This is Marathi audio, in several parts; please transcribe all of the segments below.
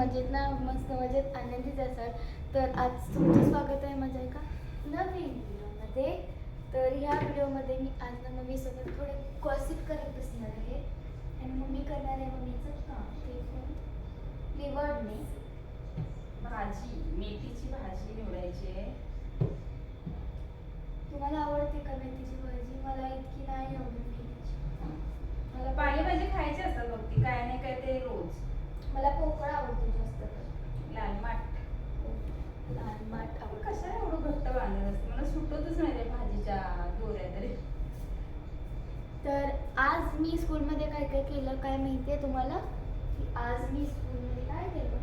मजेत ना मस्त मजेत आनंदीच असाल. तर आज तुमचं स्वागत आहे माझ्या एका नवीन व्हिडिओमध्ये. तर ह्या व्हिडिओमध्ये मी आज ना मम्मीसोबत थोडे गॉसिप करत बसणार आहे. आणि मम्मी करणार आहे मम्मीचं काम. ते पण निवडणे. भाजी मेथीची भाजी निवडायची आहे. तुम्हाला आवडते का मेथीची भाजी? मला इतकी नाही आवडत मेथीची. मला पालेभाजी खायची असतात बघ ती. काय नाही काय ते रोज. मला पोकळ आवडते जास्त. लाल माठ. लाल माठ. आपण कशाला एवढं घट्ट बांधत असते? मला सुटतच नाही त्या भाजीच्या दोऱ्या तरी. तर आज मी स्कूलमध्ये काय काय केलं काय माहिती आहे तुम्हाला? की आज मी स्कूलमध्ये काय केलं?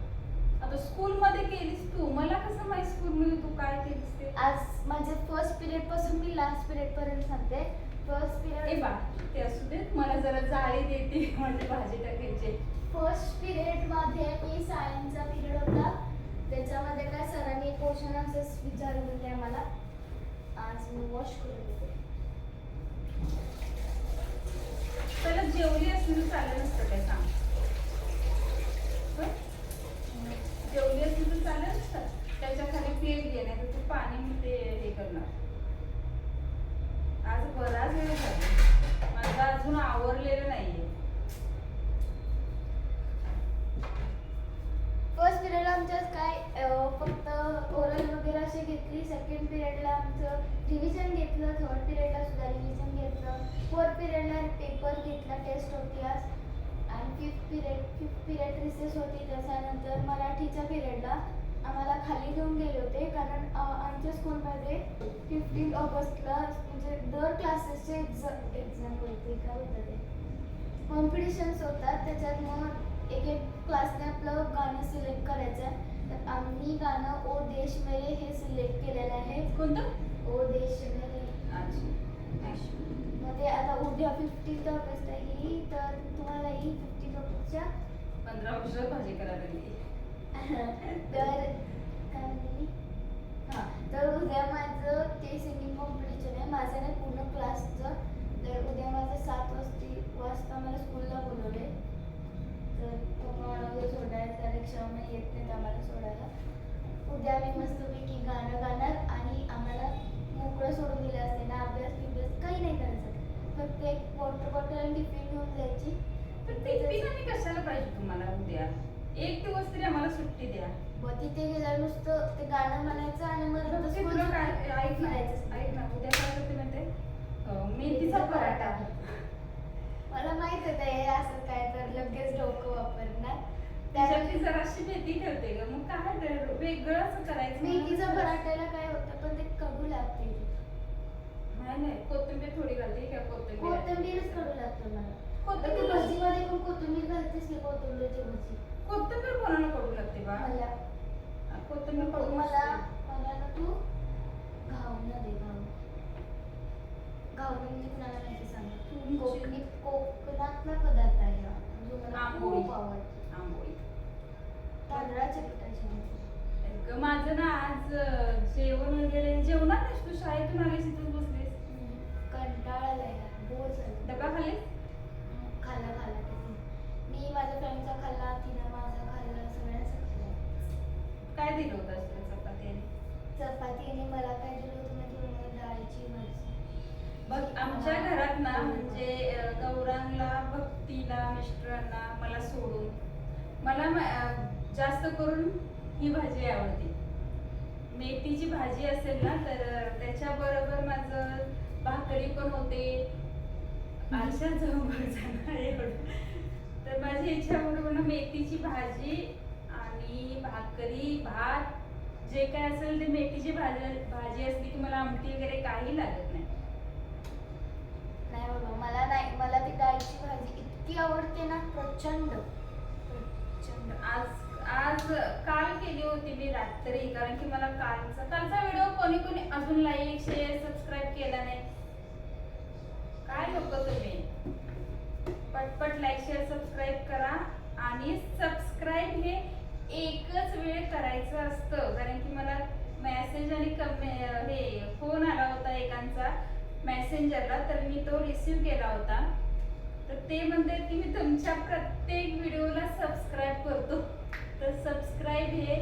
आता स्कूल मध्ये केलीस तू. मला कसं माहिती स्कूल मध्ये तू काय केलीस ते? आज माझे फर्स्ट पिरियडपासून मी लास्ट पिरियड पर्यंत सांगते. फर्स्ट ए पिरियड बा ते असू दे मला जरा जाळी देते म्हणजे भाजी टाकायची. फर्स्ट पिरियडमध्ये मी सायन्सचा पिरियड होता. त्याच्यामध्ये काय सरांनी क्वेश्चन आन्सर्स विचारत होते आम्हाला. आज मी वॉश करत होते पहिला जेवली तर चालेल नसतं काय सांग? जेवली तर चालेल नसतं. त्याच्याखाली प्लेट घे नाही तर तू पाणी मध्ये हे करणार. आज बराच वेळ झाला. माझा अजून आवरलेलं नाहीये. फर्स्ट पिरियडला आमच्या काय फक्त ओरल वगैरे अशी घेतली सेकंड पिरियडला आमचं रिव्हिजन घेतलं थर्ड पिरियडला सुद्धा रिव्हिजन घेतलं. फोर्थ पिरियडला पेपर घेतला टेस्ट होती आज. आणि fifth period fifth period recess होती त्याच्यानंतर मराठीच्या पिरियडला आम्हाला खाली घेऊन गेले होते कारण आमच्या स्कूलमध्ये फिफ्टीन ऑगस्टला म्हणजे दर क्लासेसचे एक्झाम एक्झाम होते काय होतं ते? कॉम्पिटिशन्स होतात त्याच्यात मग एक एक क्लासने आपलं गाणं सिलेक्ट करायचं. आहे तर आम्ही गाणं ओ देश मेरे हे सिलेक्ट केलेलं आहे. कोणतं? ओ देश मेरे. मग ते आता उद्या फिफ्टीन ऑगस्ट आहे तर तुम्हाला ही फिफ्टीन ऑगस्टच्या पंधरा वर्ष भाजी करायला लागली तर हां तर उद्या माझं ते सिंगिंग कॉम्पिटिशन आहे. माझं नाही पूर्ण क्लासचं तर उद्या माझं सात वाजती वाजता मला स्कूलला बोलवले तर तुम्हाला सोडायला रिक्षावर येत नाहीत आम्हाला सोडायला. उद्या मी मस्तपैकी गाणं गाणार आणि आम्हाला मोकळं सोडून दिलं असते. ना अभ्यास बिभ्यास काही नाही करायचं. फक्त एक वॉटर बॉटल आणि टिफिन घेऊन जायची. पण टिफिन आणि कशाला पाहिजे तुम्हाला उद्या? एक दिवस तरी आम्हाला सुट्टी द्या. मग तिथे गेल्यावर नुसतं ते गाणं म्हणायचं आणि मग ते तुला काय. ऐक ना. ऐक ना उद्या काय करते माहिती मेथीचा पराठा. मला माहीत होतं हे असं काय तर लगेच डोकं वापरणार. त्याच्यातली जराशी मेथी ठेवते ग मग काय तर वेगळं असं करायचं मेथीचं पराठ्याला काय होतं पण ते कडू लागते. नाही नाही कोथिंबीर थोडी घालते का कोथिंबीर कोथिंबीरच कडू लागतं मला. कोथिंबीर तू भजीमध्ये पण कोथिंबीर घालतेस की कोथिंबीरची भजी? कोथिंबीर कोणाला कडू लागते बा? मला. कोथिंबीर कडू मला. मला ना तू? घावणं दे घावणं घावणं म्हणजे कुणाला माहिती सांग? तुमची- कोकणी कोकणातला पदार्थ आहे हा. जो मला. खूप आवडतो. आंबोळी. तांदळाच्या पिठाची माझं ना आज जेवण वगैरे नाहीस तू? शाळेतून आलीस इथून बसलीस? कंटाळा आलाय बोर झालं डबा खाली खाल्ला खाल्ला. मी माझ्या फ्रेंडचा खाल्ला तिनं काय दिलं होतं तुला चपाती चपाती आणि मला काय दिलं होतं माहिती आहे? डाळीची भाजी. बघ आमच्या घरात ना म्हणजे अं, गौरांगला भक्तीला मिस्टरांना मला सोडून मला म- अं, जास्त करून ही भाजी आवडते. मेथीची भाजी असेल ना तर त्याच्याबरोबर माझं भाकरी पण होते. आशा जवळ जाणार एवढं. तर माझी इच्छा बरोबर ना मेथीची भाजी आणि भाकरी भात जे काय असेल ते मेथीची भाजी भाजी असली की मला आमटी वगैरे काही लागत नाही. नाही बाबा मला नाही मला ती डाळीची भाजी इतकी आवडते ना प्रचंड. प्रचंड. आज आज काल केली होती मी रात्री कारण की मला कालचा कालचा व्हिडिओ कोणी कोणी अजून लाईक शेअर सबस्क्राईब केला नाही. काय लोक तुम्ही? पटपट लाईक शेअर सबस्क्राईब करा आणि हे एकच वेळ करायचं असतं. कारण की मला मेसेज आणि हे फोन आला होता एकांचा मेसेंजरला तर मी तो रिसीव केला होता. तर ते म्हणतात की मी तुमच्या प्रत्येक व्हिडिओला सबस्क्राईब करतो. तर सबस्क्राईब हे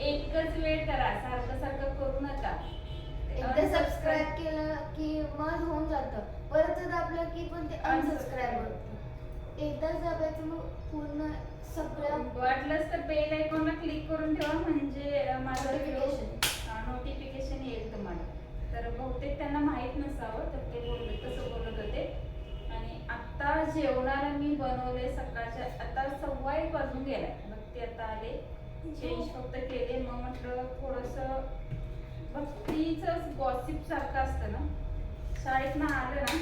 एकच वेळ करा. सारखं सारखं करू नका. एकदा सबस्क्राईब केलं की मग होऊन जातं. परत दाबलं की पण ते अनसबस्क्राईब होतं. एकदा दाबायचं मग पूर्ण सगळं वाटलंच तर बेल आयकॉनला क्लिक करून ठेवा म्हणजे माझा. नोटिफिकेशन येईल तुम्हाला. तर बहुतेक त्यांना माहीत नसावं तर ते बोलले तसं बोलत होते. आणि आता जेवणाला मी बनवले सकाळच्या आता सव्वा एक वाजून गेलाय. मग ते आता आले. चेंज फक्त केले. मग म्हटलं थोडंसं भक्तीचं गॉसिप सारखं असतं ना. शाळेतनं आलं ना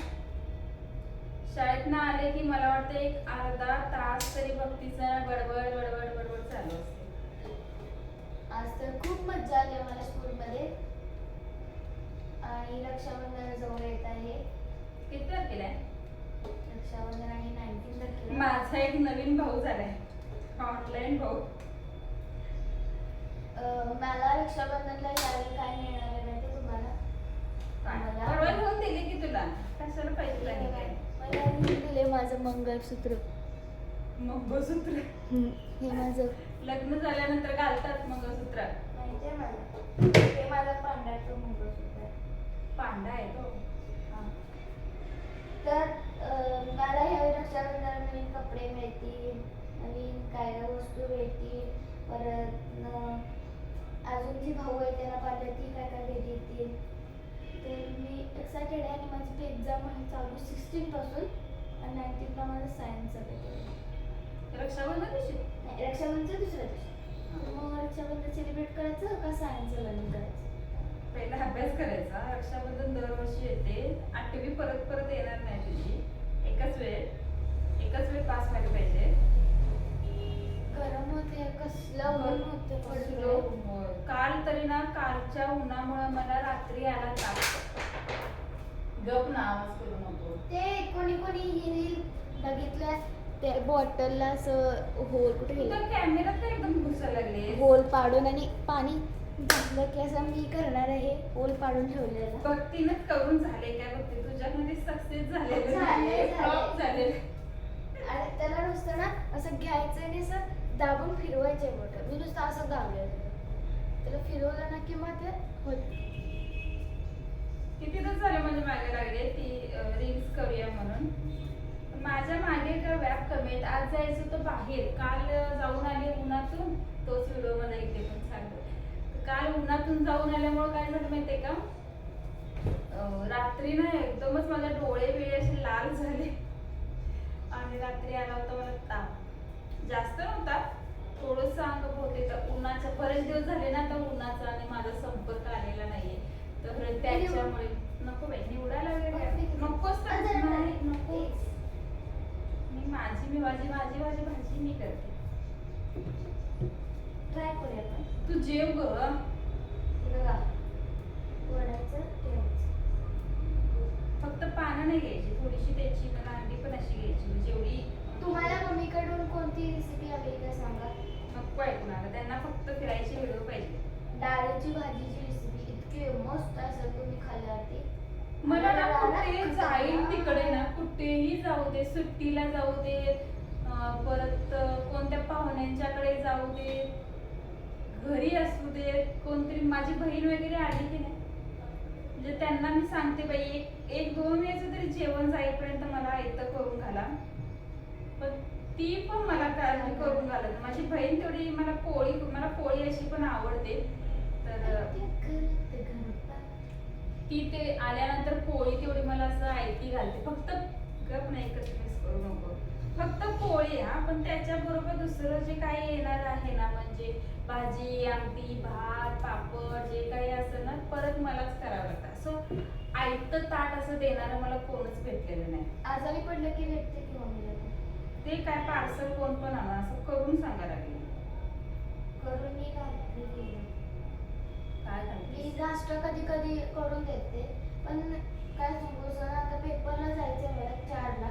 शाळेतनं आले की मला वाटतं एक अर्धा तास तरी भक्तीचा बडबड बडबड बडबड चालू असते. आज तर खूप मज्जा आली आम्हाला स्कूलमध्ये. आणि रक्षाबंधन जवळ येत आहे. किती तारखेला आहे? रक्षाबंधन आहे नाईन्टीन तारखेला. माझा एक नवीन भाऊ झालाय. ऑनलाईन भाऊ. अं, मला रक्षाबंधनला यावेळी काय मिळणार आहे माहिती तुम्हाला? मला- परवा घेऊन दिली की तुला. कशाला पाहिजे तुला काय मला दिले माझं मंगळसूत्र. मग बसूत्र हे माझं. लग्न झाल्यानंतर घालतात मंगळसूत्र? माहिती आहे मला हे माझं पांढऱ्याचं मंगळसूत्र आहे. पांडा आहे तो? हा. तर अं, मला ह्या रक्षाबंधनाला नवीन कपडे मिळतील नवीन काय वस्तू मिळतील परत न- अजून जी भाऊ आहे त्यांना पाहिजे ती काय काय भेट येतील तर मी एक्सायटेड आहे आणि माझी एक्झाम आहे चालू सिक्स्टीन पासून आणि नाईन्टीनला माझं सायन्सचा पेपर आहे. रक्षाबंधन दिवशी? नाही, रक्षाबंधनच्या दुसऱ्या दिवशी. मग रक्षाबंधन सेलिब्रेट करायचं का सायन्सचं लर्निंग करायचं? पहिला अभ्यास करायचा. रक्षाबंधन दरवर्षी येते. आठवी परत परत येणार नाही तुझी. एकच वेळ. एकच वेळ पास व्हायला पाहिजे. गरम होते कसलं ऊन होते कसलं ऊन होय. काल तरी ना कालच्या उन्हामुळे मला रात्री आला ताप गप ना आवाज करू नको. ते कोणी कोणी ही रील बघितल्या ते बॉटलला असं होल कुठे तू तर कॅमेरात एकदम घुसायला लागले. होल पाडून आणि पाणी घातलं की असं मी करणार आहे होल पाडून ठेवलेलं. भक्तीनंच करून झाले काय बघते? तुझ्यामध्ये सक्सेस झाले झाले, झाले. झाले आणि त्याला नुसतं ना असं घ्यायचं आणि असं दाबून फिरवायचं बॉटल मी नुसतं असं दाबलेलं. त्याला फिरवलं ना की मग ते होत. किती दिवस झाले म्हणजे मागे लागले? ती रील्स करूया म्हणून. माझ्या मागे का व्याप कमी आहेत. आज जायचं होतं बाहेर. काल जाऊन आले उन्हातून. तोच व्हिडिओ मला इथे पण सांगतो. काल उन्हातून जाऊन आल्यामुळे काय झालं माहितीये का? रात्री ना एकदमच माझा डोळे बिळे असे लाल झाले. आणि रात्री आला होता मला ताप. जास्त नव्हता. थोडंसं अंग बहुतेक उन्हाच्या बरेच दिवस झाले ना तर उन्हाचा आणि माझा संपर्क आलेला नाहीये. तर त्याच्यामुळे नको बाई निवडायला वगैरे काय? नकोच तर. नाही, नको मी माझी मी माझी माझी माझी भाजी मी करते. ट्राय करूया आपण. तू जेव ग. बघा वडाचं ठेवायचं फक्त पानं नाही घ्यायची थोडीशी त्याची अंडी पण अशी घ्यायची. म्हणजे जेवढी तुम्हाला मम्मीकडून कोणती रेसिपी हवी का सांगा. नको आहे कुणाला त्यांना फक्त फिरायची व्हिडिओ पाहिजे. डाळीची भाजीची रेसिपी इतकी मस्त असेल तुम्ही खाल्ल्यावरती. मला ना कुठे. जाईल तिकडे ना कुठेही जाऊ दे सुट्टीला जाऊ दे अं, परत अं, कोणत्या पाहुण्यांच्याकडे जाऊ दे घरी असू दे कोणतरी माझी बहीण वगैरे आली की नाही. म्हणजे त्यांना मी सांगते बाई एक एक दोन वेळेचं तरी जेवण जाईपर्यंत मला येतं करून घाला. पण ती पण मला काळजी करून घालत. माझी बहीण तेवढी मला पोळी मला पोळी अशी पण आवडते. तर ती ते आल्यानंतर पोळी तेवढी मला असं आयती घालते. फक्त गप नाही कसं मिस करू नको. फक्त पोळी हा. पण त्याच्या बरोबर दुसरं जे काही येणार आहे ना म्हणजे भाजी आमटी भात पापड जे काही असं ना परत मलाच करावं लागतं. असं आयतं ताट असं देणारं मला कोणच भेटलेलं नाही. आजारी पडलं की भेटते की मम्मीला ते? काय पार्सल कोण पण आणा असं करून सांगा लागले. करून मी. काय मी नाश्ता कधी कधी करून देते पण काय सांगू सर आता पेपरला जायचं मला चारला.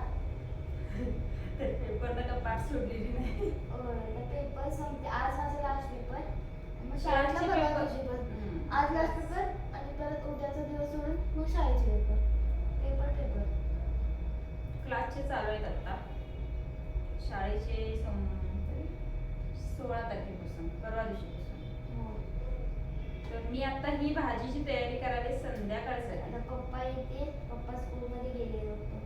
पेपर का पाठ सोडलेली नाही. पेपर संपते आज माझा लास्ट पेपर मग शाळेचे परवा. दिवशी पण. हम्म. आज लास्ट पेपर आणि परत उद्याचा दिवस सोडून मग शाळेचे पेपर पेपर. पेपर क्लासचे चालू आहेत आता. शाळेचे सम- सोळा तारखेपासून परवा दिवशीपासून. हो. तर मी आता ही भाजीची तयारी करायला संध्याकाळसाठी. आता पप्पा येते पप्पा स्कूलमध्ये गेले होते.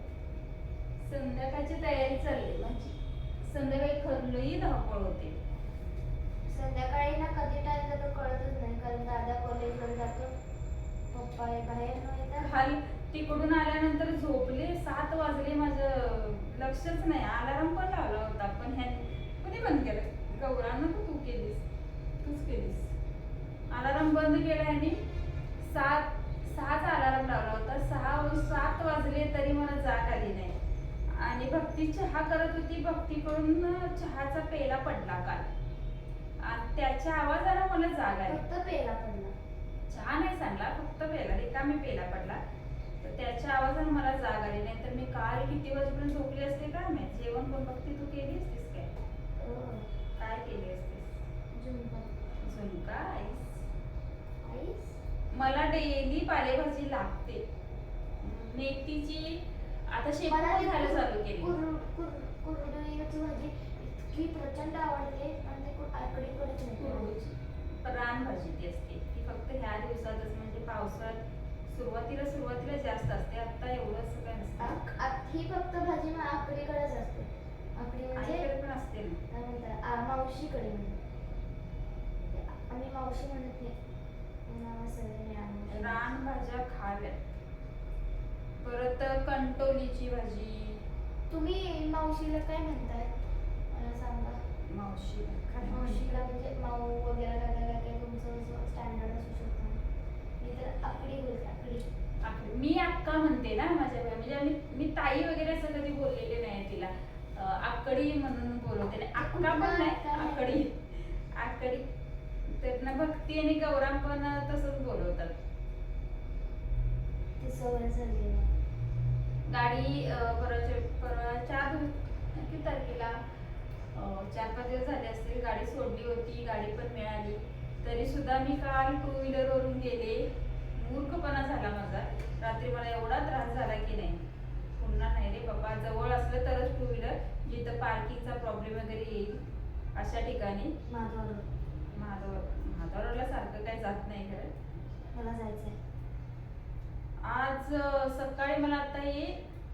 संध्याकाळची तयारी चालली. माझी संध्याकाळी खरलंही धावपळ होते. संध्याकाळी ना कधी टाइम जातो कळतच नाही कारण दादा कॉलेजवर जातो. पप्पा हे बाहेर येतात तिकडून आल्यानंतर झोपले सात वाजले माझं लक्षच नाही. अलाराम पण लावला होता पण ह्या कोणी बंद केलं? गौरानं तू केलीस. तूच केलीस. अलाराम बंद केला आणि सात सहाचा अलाराम लावला होता. सहा सात वाजले तरी मला जाग आली नाही. आणि भक्ती चहा करत होती. भक्तीकडून चहाचा पेला पडला काल. आणि त्याच्या आवाजाला मला जाग आली. फक्त पेला पडला. चहा नाही सांडला फक्त पेला. रिकामी पेला पडला. त्याच्या आवाजाने मला जाग आली. नाही तर मी काल किती वाजेपर्यंत झोपली असते का? माहीत जेवण पण बघते. तू केली असतीस काय? अं, काय केली असतीस. झुणका. आईस? आईस? मला डेली पालेभाजी लागते. मेथीची आता ती खायला चालू केली. कुर- कुर- कुरडईची भाजी इतकी प्रचंड आवडते. आणि ते कु- आकडीकडेच नाही कुरडूची. रान भाजी ती असते. ती फक्त ह्या दिवसातच म्हणजे पावसात सुरुवातीला सुरुवातीला जास्त असते आता एवढं असं काय नसतं. आ- ही फक्त भाजी मग आकडीकडेच असते. आकडी म्हणजे आईकडे पण असते ना. काय म्हणतात आ, मावशीकडे म्हणजे. आम्ही मावशी म्हणत नाही. सगळे रान भाज्या खाव्या परत कंटोलीची भाजी. तुम्ही मावशीला काय म्हणताय? मला सांगा. मावशी मावशीला म्हणजे माऊ वगैरे काय काय स्टँडर्ड असू शकतं मी तर आकडी बोलते आकडी आकडे- मी अक्का म्हणते ना माझ्या बा- म्हणजे आम्ही मी ताई वगैरे असं कधी बोललेले नाही तिला अं, आकडी म्हणून बोलवते नाही अक्का पण नाही आकडी. आकडी. तर ना भक्ती आणि गौराम पण तसंच बोलवतात. गाडी अं, परवाच्या परवा चार किती तारखेला चार पाच दिवस झाले असतील गाडी सोडली होती गाडी पण मिळाली. तरी सुद्धा मी काल टू व्हीलर वरून गेले. मूर्खपणा झाला माझा. रात्री मला एवढा त्रास झाला की नाही. पुन्हा नाही रे बाबा जवळ असलं तरच टू व्हीलर जिथं पार्किंगचा प्रॉब्लेम वगैरे येईल. अशा ठिकाणी माधव महादवरला सारखं काही जात नाही खरं. मला जायचंय. आज सकाळी मला आता हे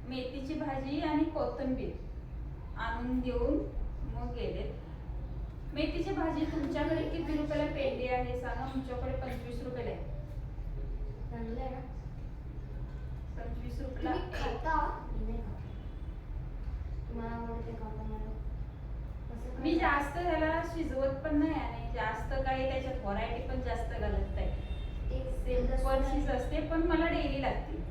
मेथीची भाजी आणि कोथिंबीर आणून देऊन मग गेले. मेथीची भाजी तुमच्याकडे किती रुपयाला पेंडी आहे सांगा? आमच्याकडे पंचवीस रुपयाला आहे. चांगलं आहे ना? पंचवीस रुपयाला. खाता. तुम्हाला मी? जास्त ह्याला शिजवत पण नाही आणि जास्त काही त्याच्यात व्हरायटी पण जास्त घालत नाही. एक सिंपल चीज असते. पण मला डेली लागते.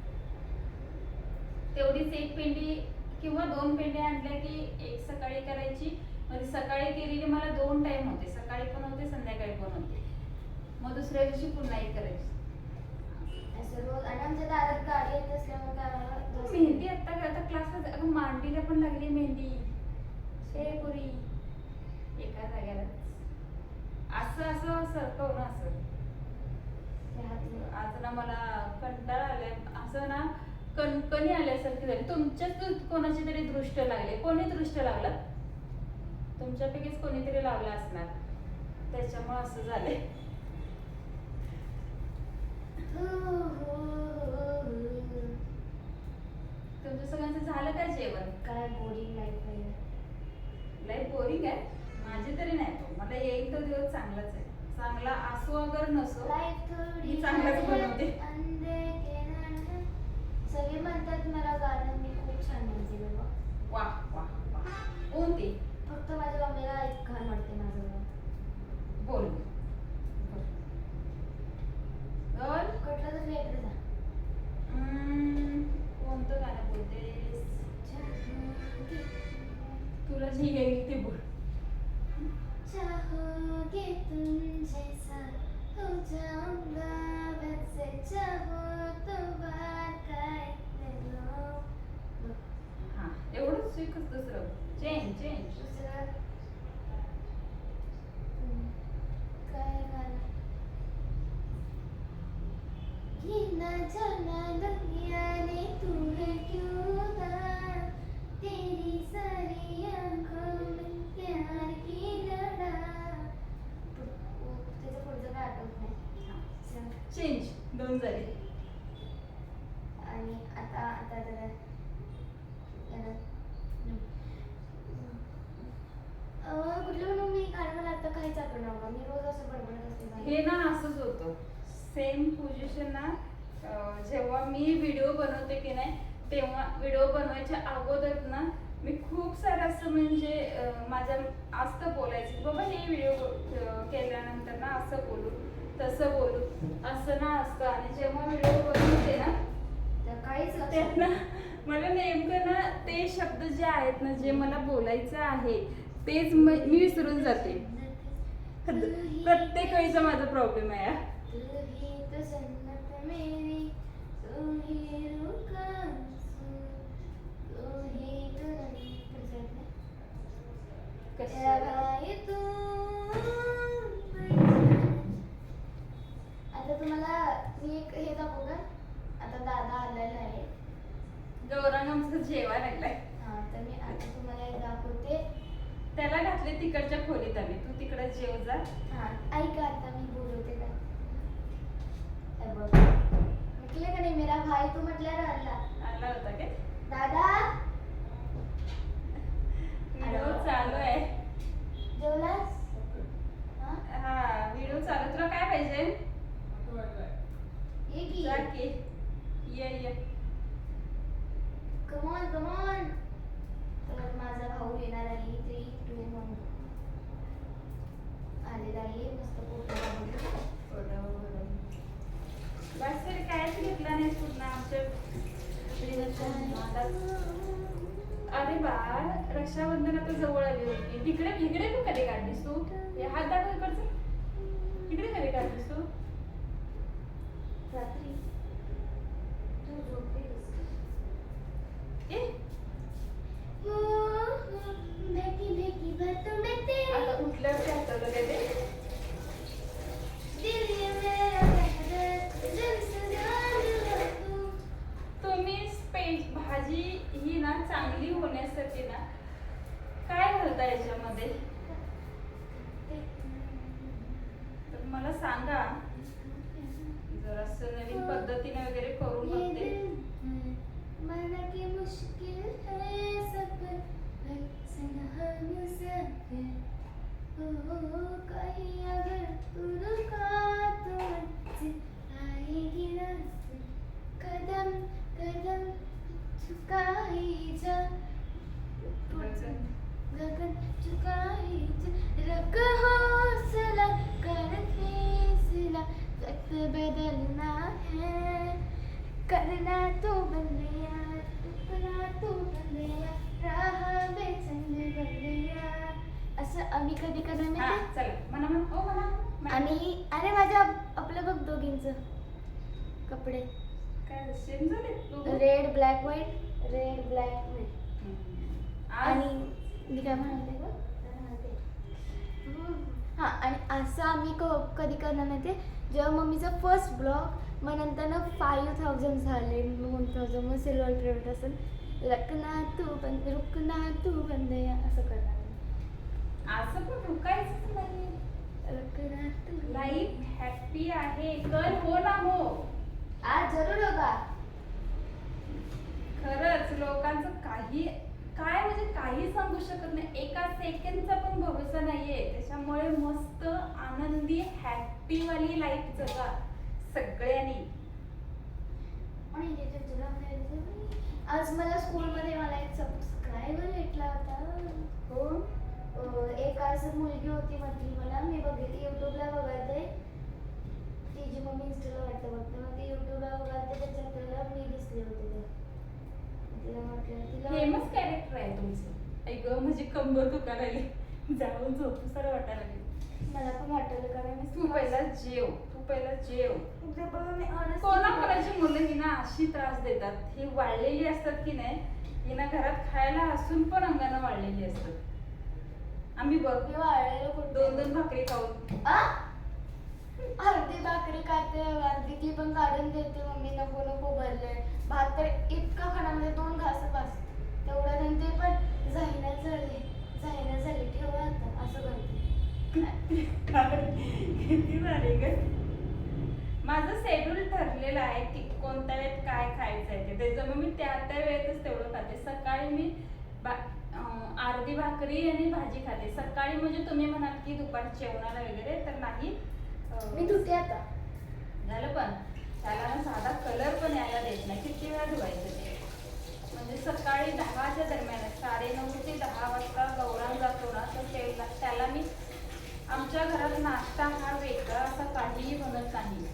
तेवढीच एक पेंडी किंवा दोन पेंड्या आणल्या की एक सकाळी करायची. म्हणजे सकाळी केलेली मला दोन टाइम होते सकाळी पण होते संध्याकाळी पण होते. मग दुसऱ्या दिवशी पुन्हा एक करायची. मेहंदी आता आता क्लासला मांडीला पण लागली मेहंदी. शे पुरी एका जाग्याला असं असं सरकव ना असं. आज ना मला कंटाळा आलाय. असं ना कणकणी आल्यासारखी झाली. तुमच्याच कोणाची तरी दृष्ट लागले. कोणी दृष्ट लागला तुमच्यापैकीच कोणीतरी लावला असणार. त्याच्यामुळे असं झालंय. तुमच्या सगळ्यांचं झालं काय जेवण? काय बोरिंग लाईफ लय बोरिंग आहे. माझी तरी नाही तो मला येईल तो दिवस चांगलाच आहे चांगला असो अगर नसो मी चांगलंच बनवते. सगळे म्हणतात मला गाणं मी होऊन जाईल आणि आता आता जरा कुठलं म्हणून मी कारण मला आता काहीच आठवणार मी रोज असं बडबडत असते हे ना असंच होतं. सेम पोझिशन ना जेव्हा मी व्हिडिओ बनवते की नाही तेव्हा व्हिडिओ बनवायच्या अगोदर ना मी खूप सारं असं म्हणजे माझ्या असतं बोलायचं तसं बोलू. असं ना असतं. आणि जेव्हा व्हिडिओ बनवते ना तर काहीच त्यात ना मला नेमकं ना ते शब्द जे आहेत ना जे मला बोलायचं आहे तेच म- मी विसरून जाते. प्रत्येक वेळीचा माझा प्रॉब्लेम आहे हा. ही तो. आता तुम्हाला मी एक हे दाखवू का आता दादा आलेला आहे. गौरांग आमचं जेवाय लागलाय. हा तर मी आता तुम्हाला एक दाखवते. त्याला घातले तिकडच्या खोलीत आम्ही. तू तिकडे जेव जा. हा ऐका आता मी बोलवते का हे बघ. म्हटले का नाही मेरा भाई तू म्हटल्यावर आला. आला होता काय? दादा? व्हिडिओ चालू आहे. जेवलास? हा हा व्हिडिओ चालू. तुला काय पाहिजे ये की जा की ये ये कमॉन कमॉन तर माझा भाऊ येणार आहे थ्री टू वन आलेला आहे मस्त फोटो काढून. बस तरी कायच घेतला नाही पूर्ण आमच्या अरे बाळ रक्षाबंधन आता जवळ आली होती. तिकडे इकडे तू कधी काढलीस तू? हात दाखव इकडचं तो राह असं आम्ही कधी करणार हा माहिती चला म्हणा म्हणा. ओ म्हणा म्हणा. आणि अरे माझ्या आपलं बघ दोघींच कपडे. काय सेम झाले? तू red black white red black white हम्म. आज? आणि मी काय म्हणाले ग? काय म्हणाले? हा आणि असं आम्ही क- कधी करणार नाही ते जेव्हा मम्मीचा फर्स्ट ब्लॉग मग नंतर ना फाईव्ह थाउजंड झाले वन थाउजंड मग सिल्वर प्लेट असेल. रकना तू बंद रुकना तू बंद असं करणार असं पण रुकायचंच नाही. रकना तू लाईफ हॅपी आहे कल हो ना हो. आज जरूर होगा खरंच लोकांचं काही काय म्हणजे काही सांगू शकत नाही. एका सेकंडचा पण भरोसा नाहीये. त्याच्यामुळे मस्त आनंदी हॅपी वाली लाईफ जगा. सगळ्यांनी. तुला. आज मला स्कूलमध्ये मला एक सबस्क्रायबर भेटला होता. हो? एक असं मुलगी होती म्हटली मला मी बघितली युट्यूबला बघते तिची मम्मी इंस्टाला वाटतं बघते मग ती युट्यूबला बघते त्याच्यात त्याला मी दिसले होते तिला म्हटलं तिला फेमस कॅरेक्टर आहे तुमचं. ऐक म्हणजे कंबर दुखायला लागली. जाऊन झोपू सर वाटायला लागली. मला पण वाटलं कारण तू पहिला जेव. पहिला जेव. कोणाची मुलं ही ना अशी त्रास देतात. ही वाळलेली असतात की नाही ही ना घरात खायला असून पण अंगानं वाळलेली असतात. आम्ही बघ दोन दोन भाकरी खाऊन. आ? अर्धी भाकरी खाते अर्धीतली पण काढून देते मम्मी नको नको भरले. भात तर इतका खाण्यामध्ये दोन घास बस. तेवढ्या ते पण जाईना झाले जाईना झाले ठेवा आता असं करते. किती झाले ग. माझं शेड्यूल ठरलेलं आहे की कोणत्या वेळेत काय खायचं आहे ते. त्याच्यामुळे मी त्या त्या वेळेतच तेवढं खाते. सकाळी मी बा- अर्धी भाकरी आणि भाजी खाते. सकाळी म्हणजे तुम्ही म्हणाल की दुपारी जेवणाला वगैरे तर नाही मी धुते आता. झालं पण. त्याला साधा कलर पण यायला देत नाही. किती वेळा धुवायचं ते? म्हणजे सकाळी दहाच्या दरम्यान साडे नऊ ते दहा वाजता गौरांग जातो ना तर त्याला त्याला मी आमच्या घरात नाश्ता हा वेगळा असा काहीही बनत नाही.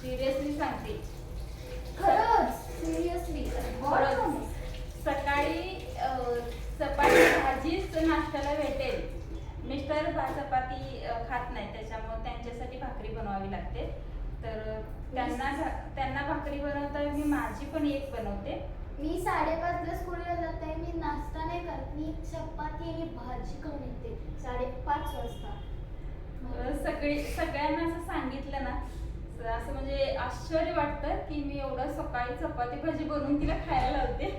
सिरियसली सांगते. खरंच? सिरियसली. सकाळी चपाती भाजीच नाश्त्याला भेटेल. मिस्टर चपाती खात नाही. त्याच्यामुळे त्यांच्यासाठी भाकरी बनवावी लागते. तर त्यांना त्यांना भाकरी बनवता मी माझी पण एक बनवते. मी साडेपाचला स्कूलला जाते मी नाश्ता नाही करत. मी चपाती आणि भाजी खाऊन येते. साडेपाच वाजता. सगळी सगळ्यांना असं सांगितलं ना असं म्हणजे आश्चर्य वाटतं की मी एवढं सकाळी चपाती भाजी बनवून तिला खायला लावते.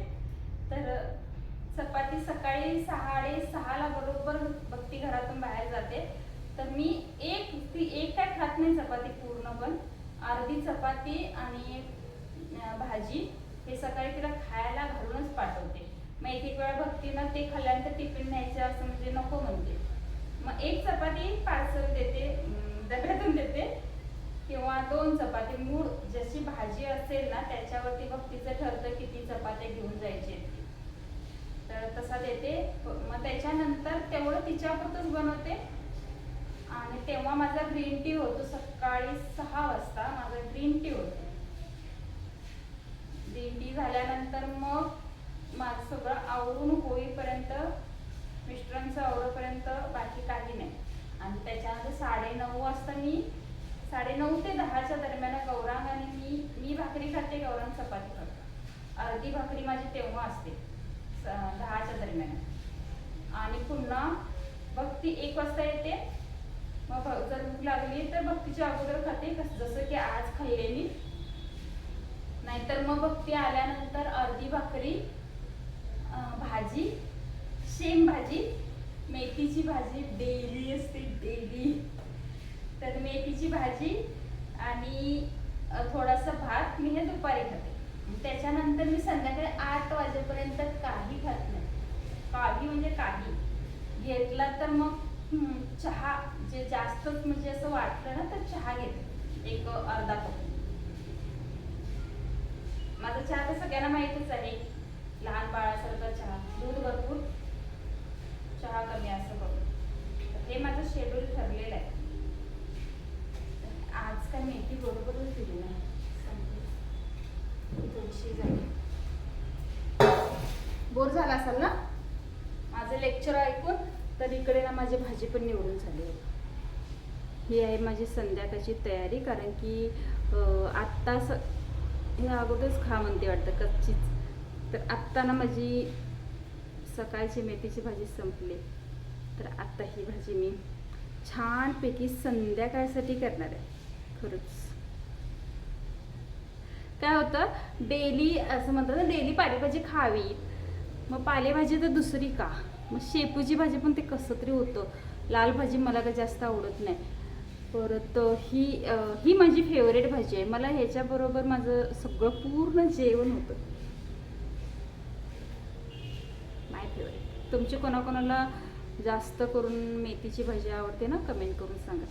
तर चपाती सकाळी सहाडे सहाला बरोबर भक्ती घरातून बाहेर जाते. तर मी एक ती एक काय खात नाही चपाती पूर्ण पण अर्धी चपाती आणि भाजी हे सकाळी तिला खायला घालूनच पाठवते. मग एक एक वेळा भक्तीनं ते खाल्ल्यानंतर टिफिन न्यायचं असं म्हणजे नको म्हणते. मग एक चपाती पार्सल देते अं, डब्यातून देते. किंवा दोन चपाती मूळ जशी भाजी असेल ना त्याच्यावरती भक्तीचं ठरतं किती चपात्या घेऊन जायचे. तर तसा देते. मग त्याच्यानंतर तेवढं तिच्यापुरतच बनवते. आणि तेव्हा माझा ग्रीन टी होतो सकाळी सहा वाजता माझा ग्रीन टी होतो. ग्रीन टी झाल्यानंतर मग माझं सगळं आवरून होईपर्यंत मिस्टरांचं आवडपर्यंत बाकी काही नाही. आणि त्याच्यानंतर साडे नऊ वाजता मी साडे नऊ ते दहाच्या दरम्यान गौरांग आणि मी मी भाकरी खाते गौरांग चपाती खातो अर्धी भाकरी माझी तेव्हा असते स- दहाच्या दरम्यान. आणि पुन्हा भक्ती एक वाजता येते. मग जर भूक लागली तर भक्तीच्या अगोदर खाते जसं की आज खाल्ले मी. नाहीतर मग भक्ती आल्यानंतर अर्धी भाकरी भाजी शेम भाजी मेथीची भाजी डेली असते डेली. तर मेथीची भाजी आणि थोडासा भात मी हे दुपारी खाते. त्याच्यानंतर मी संध्याकाळी आठ वाजेपर्यंत काही खात नाही. काही म्हणजे काही घेतला तर मग चहा. जे जास्तच म्हणजे असं वाटलं ना तर चहा घेते. एक अर्धा कप. माझा चहा तर सगळ्यांना माहितच आहे. लहान बाळासारखा चहा. दूध भरपूर. चहा कमी असं बघ हे माझं शेड्यूल ठरलेलं आहे. आज काय मेथी बरोबरच दिली नाही संपली. थोडीशी झाली बोर झाला असाल ना? माझं लेक्चर ऐकून तर इकडे ना माझी भाजी पण निवडून झाली आहे. ही आहे माझी संध्याकाळची तयारी कारण की आत्ता स हे अगोदरच खा म्हणते वाटतं कच्चीच. तर आत्ता ना माझी सकाळची मेथीची भाजी संपली. तर आत्ता ही भाजी मी छानपैकी संध्याकाळसाठी करणार आहे. खरंच. काय होतं? डेली असं म्हणतात ना डेली पालेभाजी खावी. मग पालेभाजी तर दुसरी का? मग शेपूची भाजी पण ते कसं तरी होतं. लाल भाजी मला काही जास्त आवडत नाही. परत ही ही माझी फेवरेट भाजी आहे. मला ह्याच्याबरोबर माझं सगळं पूर्ण जेवण होतं. माय फेवरेट तुमची कोणाकोणाला जास्त करून मेथीची भाजी आवडते ना? कमेंट करून सांगा.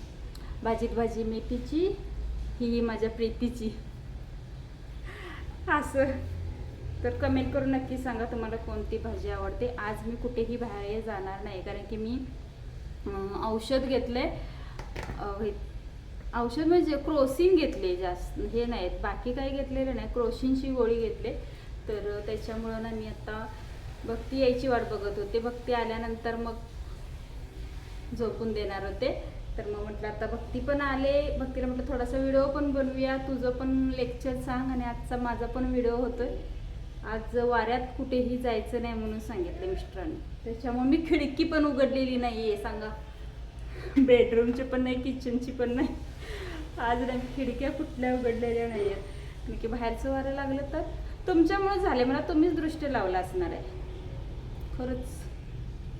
भाजीत भाजी मेथीची ही माझ्या प्रीतीची. असं. तर कमेंट करून नक्की सांगा तुम्हाला कोणती भाजी आवडते. आज मी कुठेही बाहेर जाणार नाही कारण की मी औषध घेतलं आहे औषध म्हणजे क्रोसिन घेतले जास्त हे नाहीत बाकी काही घेतलेलं नाही. क्रोसिनची गोळी घेतले. तर त्याच्यामुळं ना मी आता भक्ती यायची वाट बघत होते. भक्ती आल्यानंतर मग झोपून देणार होते. तर मग म्हटलं आता भक्ती पण आले. भक्तीला म्हटलं थोडासा व्हिडिओ पण बनवूया. तुझं पण लेक्चर सांग आणि आजचा माझा पण व्हिडिओ होतोय. आज वाऱ्यात कुठेही जायचं नाही म्हणून सांगितलं मिस्टरांनी. त्याच्यामुळे मी खिडकी पण उघडलेली नाही आहे सांगा. बेडरूमची पण नाही किचनची पण नाही. आज नाही खिडक्या कुठल्या उघडलेल्या नाही आहेत की बाहेरचं वारं लागलं तर तुमच्यामुळे झाले मला तुम्हीच दृष्टी लावला असणार आहे. खरंच.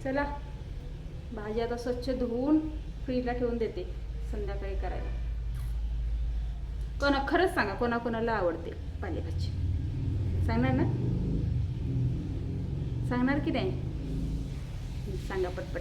चला भाजी आता स्वच्छ धुवून फ्रीजला ठेवून देते संध्याकाळी करायला. कोणा खरंच सांगा कोणाकोणाला आवडते पालेभाजी? सांगणार ना? सांगणार की नाही? सांगा पटपट.